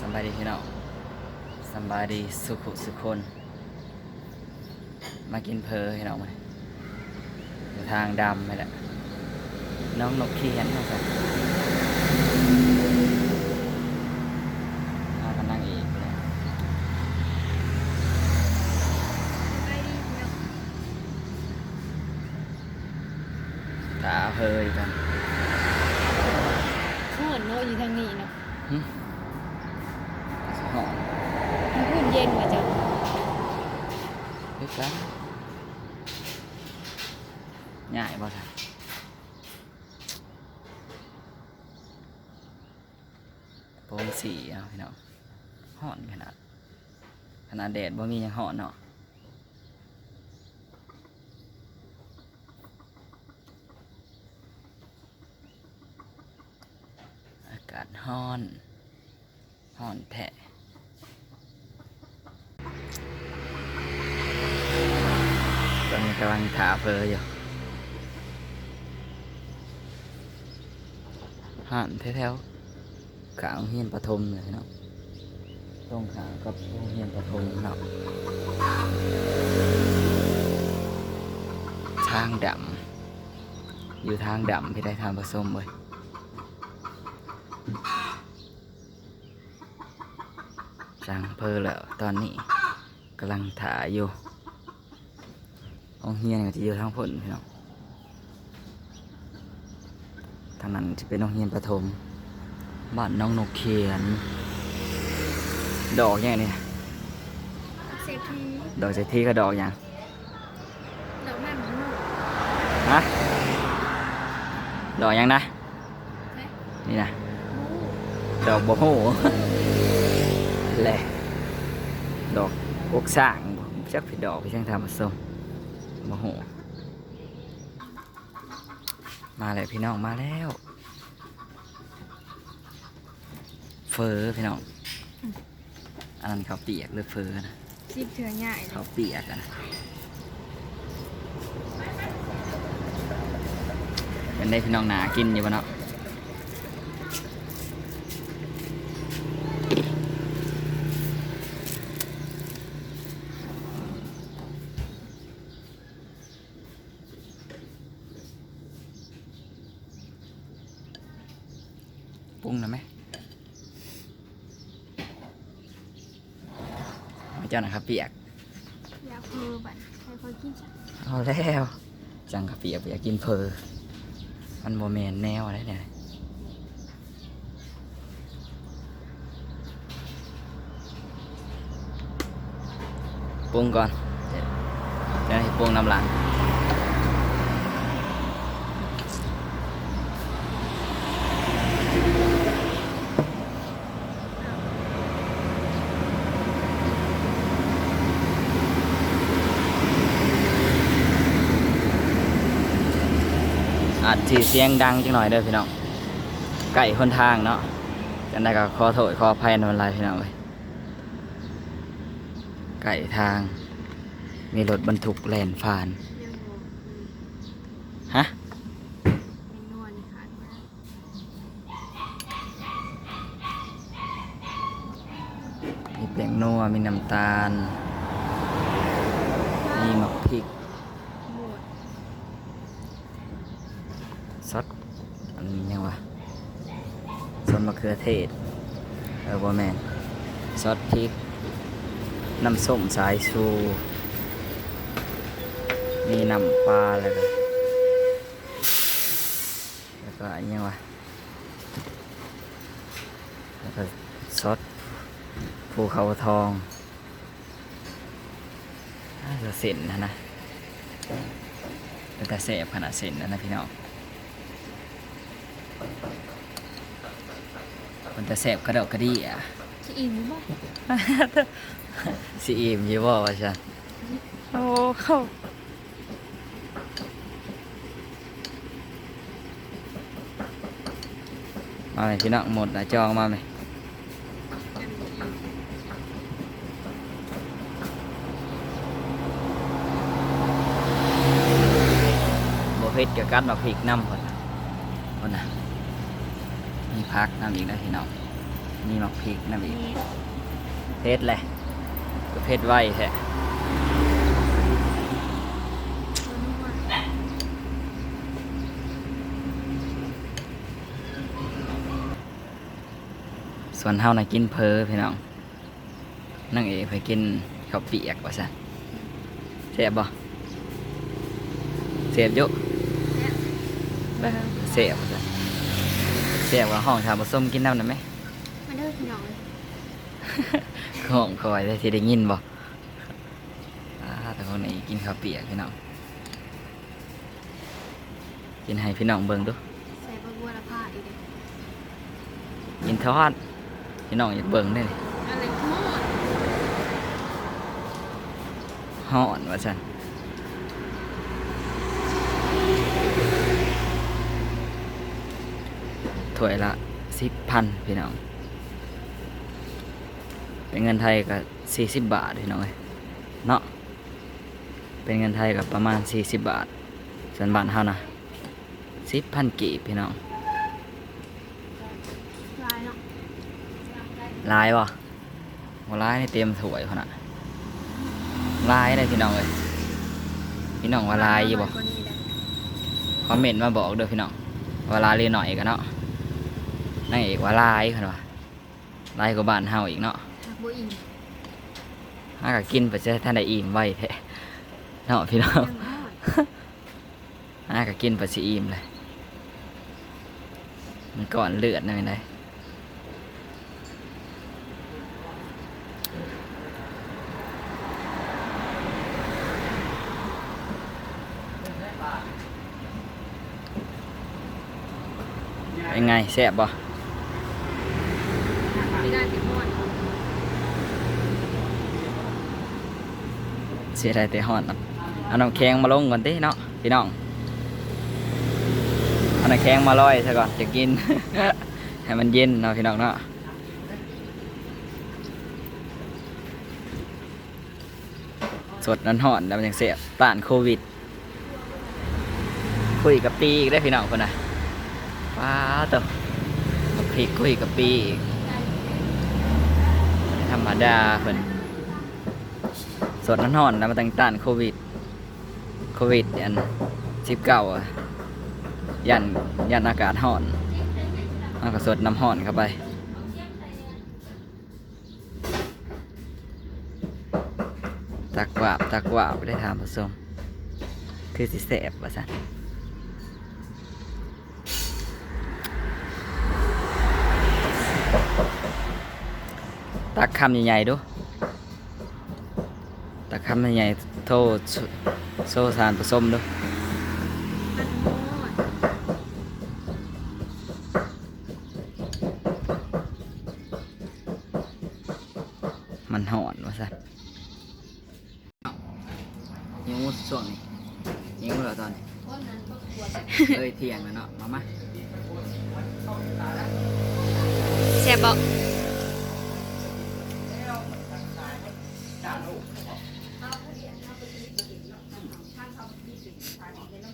สำบายดีพี่น้องสำบายดีสุขุสุคน มากินเพอพี่น้องมาอยู่ทางดำไปแหละน้องนกขี้เห็นนะครับมากันนั่งอีกพี่น้องไปดีเนาะตาเพออีกกันหอนเนาะอยู่ทางนี้เนาะ หึหอม มันอุ่น เย็นกว่าจ้ะลึกแล้วง่ายบ่ท่านโปรงสีเอาพี่น้องห่อนขนาด ขนาดแดดบ่มียังห่อนเนาะอากาศฮ้อนฮ้อนแท้ตอนนี้ กำลังถาเพออยู่ห่านแถวๆขางเฮียนปฐมเลยเนาะตรงขางกับเรียนประถมเนาะทางดำอยู่ทางดำพี่ได้ทางผสมเลยจังเพอแล้วตอนนี้กำลังถ่ายอยู่ โรงเรียนก็จะอยู่ทางผลพี่น้องทางนั้นจะเป็นโรงเรียนประถมบ้านน้องนกเขียน ดอกยังไงเนี่ยเศรษฐีดอกเศรษฐีก็ดอกยังดอกนั่นเนาะฮะดอกยังนะเฮ้ยนี่นะดอกบัวหูแหละดอกอกสร้างบ่จักผิดดอกพี่ช่างทำผส มบัวหูมาเลยพี่น้องมาแล้ว เฟอพี่น้องอันนั้นเขาวเปียกหรือเฟอนะสิบเถื่อใหญ่เขาวเปียกอะนะเป็นได้พี่น้องหนากินอยู่ปะเนาะ ปรุงนะไหมไม่เจ้านะครับเปียกอยากคือบัดให้คนกินจ้ะเอาแล้วจังกับเปียกอยากกินเพอมันโมเมนแนวอะไรเนี่ยปรุงก่อนเดี๋ยวเดี๋ยวให้ปรุงน้ำหลัง อาจถือเสียงดังจังหน่อยเด้อพี่น้องไก่คนทางเนาะจังได้ก็ขอโทษขออภัยนวันไรพี่น้องเลยไก่ทาง มีรถบรรทุกแล่นผ่านฮะมีเปียงนัวมีน้ำตาล มีหมักพริก หมด ซอสอันนี้ยังวะซอสมะเขือเทศ เออบ่แมนซอสพริก น้ำส้มสายชู มีน้ำปลาแล้วก็แล้วก็อันนี้ยังวะแล้วก็ซอสภูเขาทองน่าจะเส้นนะนะแต่แต่แสบขนาดเส้นนะนะพี่น้อง มันจะแสบกระดอกกระดี่อะสิอิ่มบ่สิอิ่มอยี่บ่ว่าฉันโอ้เข้ามาไหมพี่น้องหมดนะจองมาไหมบเผ็ดกับกัดมาพริกน้ำคนคนน่ะ มีพักน้ำอีกแล้วพี่น้องมีหมักพริกน้ำอีกนี่เพชรเลยก็เพชรไว้แท้ตัวนัวส่วนเฮาน่ะกินเพอพี่น้องนั่งเอกไปกินข้าวเปียกว่าซะเสียบบ่เสียบอยุเบิ่งเสียบว่าซะ เสียบว่าห้องชาผสมกินน้ำได้ไหมมาเด้อพี่น้องเลยห้องคอยได้ที่ได้ยินบ่อ่าแต่คนนี้กินข้าวเปียกพี่น้องกินให้พี่น้องเบิ่งดูใส่บะบัวละผ้าอีกเด้อกินทอดพี่น้องอยากเบิ่งได้นี่อะไรทอดฮ้อนว่าซั่น ถ้วยละสิบพันพี่น้อง เป็นเงินไทยก็สี่สิบบาทพี่น้องเอ้ยเนาะ เป็นเงินไทยก็ประมาณสี่สิบบาทส่วนบ้านเฮานะสิบพันกีบพี่น้องลายเนาะลายบ่บ่ลายนี่เต็มถ้วยพุ่นน่ะลายได้พี่น้องเอ้ยพี่น้องว่าลายอยู่บ่กว่านี้เด้อคอมเมนต์มาบอกเด้อพี่น้องว่าลายเรียนหน่อยกันเนาะ นั่งเอกว่าลายเพิ่นว่าลายกว่าบ้านเฮาอีกเนาะผักบัวอิ่มหาก็กินไปจะท่านได้อิ่มไว้แท้เนาะพี่น้องยังทอดหาก็กินไปสิอิ่มเลยมันก่อนเลือดหน่อยได้เป็นไงแซ่บบ่ ไม่ได้ติดหมด เสียดายแต่ฮอดเนาะเอาน้ำแข็งมาลงก่อนติเนาะพี่น้องเอาน้ำแข็งมาลอยซะก่อนจะกิน ให้มันเย็นเนาะพี่น้องเนาะสดนั้นห่อนแล้วมันยังเสียต้านโควิด คุยกับปีอีกได้พี่น้องคนน่ะว้าตัวพริกคุยกับปีธรรมดาเพิ่น สดน้ำห่อนแล้วมาตั้งต้านโควิด โควิดยันสิบเก้ายันยันอากาศห่อนเอาก็สดน้ำห่อนเข้าไปตักว่าตักว่าบได้ทานผสม คือสิแสบว่าสันตักคำใหญ่ๆดู ตะคำใหญ่ๆโทษโซสารผสมดูมันหมดมันหอนว่าสัตว์หิวช่วงนี้หิวเหรอตอนนี้เอ้ยเที่ยงแล้วเนาะมามาแซ่บบ่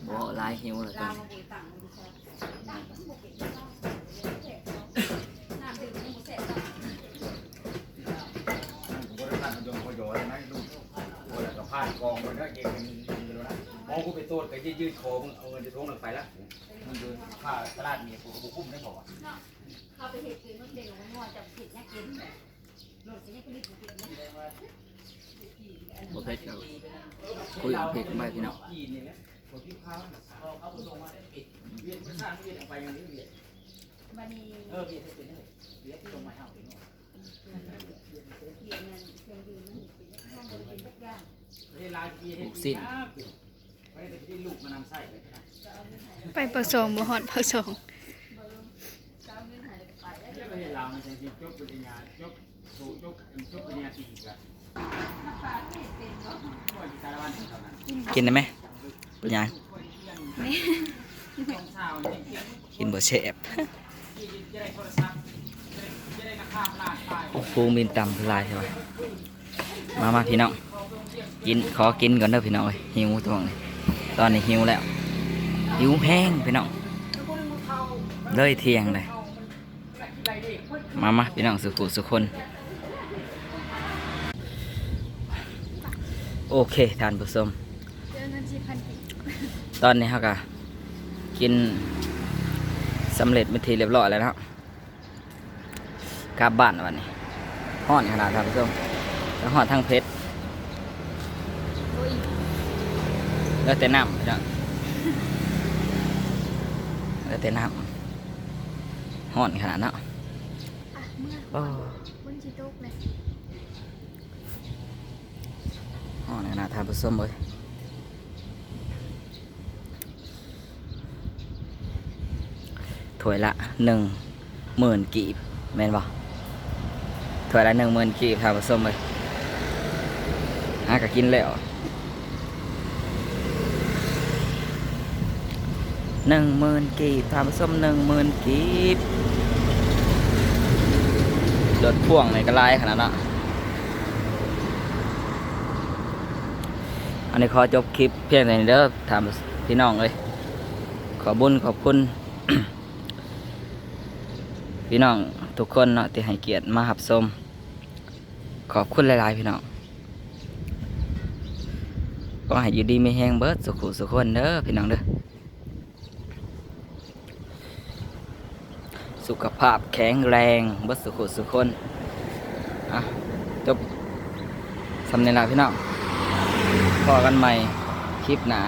โอ้ลาย หิวเหรอตอนนี้บริษัทมันยงพยอเลยนะลูกโอ้ยกับพานกองมันก็เก่งกันอยู่แล้วนะมองกูไปโต้ก็ยืดคอมึงเอาเงินจะทวงหลังไปละมันเดินค่าตลาดเมียกูกูคุ้มได้พอเข้าไปเห็ดกินมันเด็กของมันงอจับผิดเนี่ยกินหลุดสิเนี่ก็รีบกินเนี่ยบ่เผ็ดกับคุยกับเผ็ดกันไปพี่น้อง หละคนที่พาเขาเขาไปส่งมาได้ปิดเวียนไม่ทราบเวียนไปอย่างนี้เวียนบันนี้เออเวียนให้เป็นเลยเวียนที่ลงมาเอาไปเนาะเขียนเงินเขียนดีมันเป็นห้องบริเวณทุกอย่างเวลาเวียนให้สิ้นไม่ได้ที่ลูกมานำไส้ไปนะไปผสมบ่ฮอดผสมเวลามันจะจบปริญญาจบสูจบจบปริญญาตีกันว่าสารวัตรเท่านั้น กินได้ไหมเป็นยังต้องเช้ากินบ่แสบที่จะได้โทรศัพท์จะได้ราคาล้านไปโอ้โหมีนตำลายใช่ไหมมามาพี่น้องกินขอกินก่อนเด้อพี่น้องเอ้ยหิวตวงนี้ตอนนี้หิวแล้วหิวแห้งพี่น้องเลยเที่ยงเลยมามาพี่น้องสุขุสุขคน โอเคท่านผู้ชมเจอเงินสี่พันกีบตอนนี้เขาก็กินสำเร็จเป็นทีเรียบร้อยแล้วเนาะกลับบ้านวันนี้ห้อนขนาดท่านผู้ชมแล้วห้อนทั้งเพชรโอ้ยแล้วแต่น้ำพี่น้องแล้วแต่น้ำห้อนขนาดเนาะอะ เนชีโต๊ะเลยนขนาดท่านผู้ชมเลยถ้วยละหนึ่งหมื่นกีบแม่นบ่ถ้วยละหนึ่งหมื่นกีบท่านผู้ชมเลยหาก็กินแล้วหนึ่งหมื่นกีบท่านผู้ชมหนึ่งหมื่นกีบรถพ่วงในกระไรขนาดนั้น อันนี้ขอจบคลิปเพียงแต่นี้เด้อถามพี่น้องเลยขอบุญขอบคุณ พี่น้องทุกคนเนาะที่ให้เกียรติมาหับชมขอบคุณหลาย ๆ พี่น้องก็ให้อยู่ดีไม่แห้งเบิดสุขุสุขคนเด้อพี่น้องเด้อสุขภาพแข็งแรงเบิดสุขุสุขคนอะจบสำเนียงลาพี่น้อง พอกันใหม่คลิปหนา